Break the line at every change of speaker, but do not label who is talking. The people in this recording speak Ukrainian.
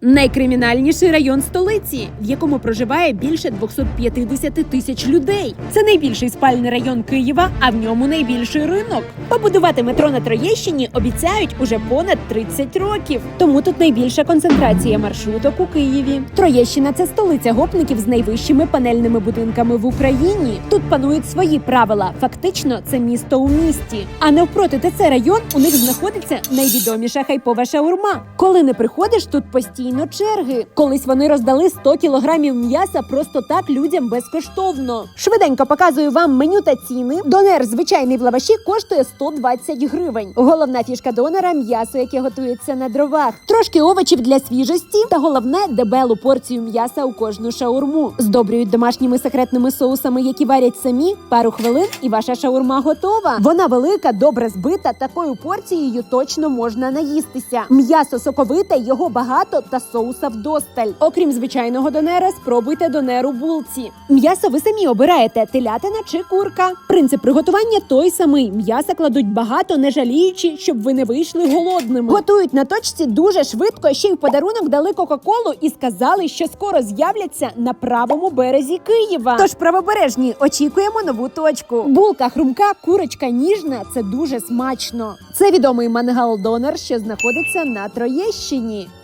Найкримінальніший район столиці, в якому проживає більше 250 тисяч людей. Це найбільший спальний район Києва, а в ньому найбільший ринок. Побудувати метро на Троєщині обіцяють уже понад 30 років. Тому тут найбільша концентрація маршруток у Києві. Троєщина це столиця гопників з найвищими панельними будинками в Україні. Тут панують свої правила. Фактично, це місто у місті. А навпроти ТЦ район у них знаходиться найвідоміша хайпова шаурма. Коли не приходиш, тут постійно черги. Колись вони роздали 100 кілограмів м'яса просто так людям безкоштовно. Швиденько показую вам меню та ціни. Донер звичайний в лаваші коштує 120 гривень. Головна фішка донора м'ясо, яке готується на дровах. Трошки овочів для свіжості та головне дебелу порцію м'яса у кожну шаурму. Здобрюють домашніми секретними соусами, які варять самі. Пару хвилин, і ваша шаурма готова. Вона велика, добре збита. Такою порцією точно можна наїстися. М'ясо соковите, його багато та соуса вдосталь. Окрім звичайного донера, спробуйте донер у булці. М'ясо ви самі обираєте телятина чи курка. Принцип приготування той самий. М'яса кладуть багато, не жаліючи, щоб ви не вийшли голодними. Готують на точці дуже швидко. Ще й в подарунок дали Кока-Колу і сказали, що скоро з'являться на правому березі Києва. Тож правобережні очікуємо нову точку. Булка хрумка, курочка ніжна це дуже смачно. Це відомий мангал донор, що знаходиться на Троєщині.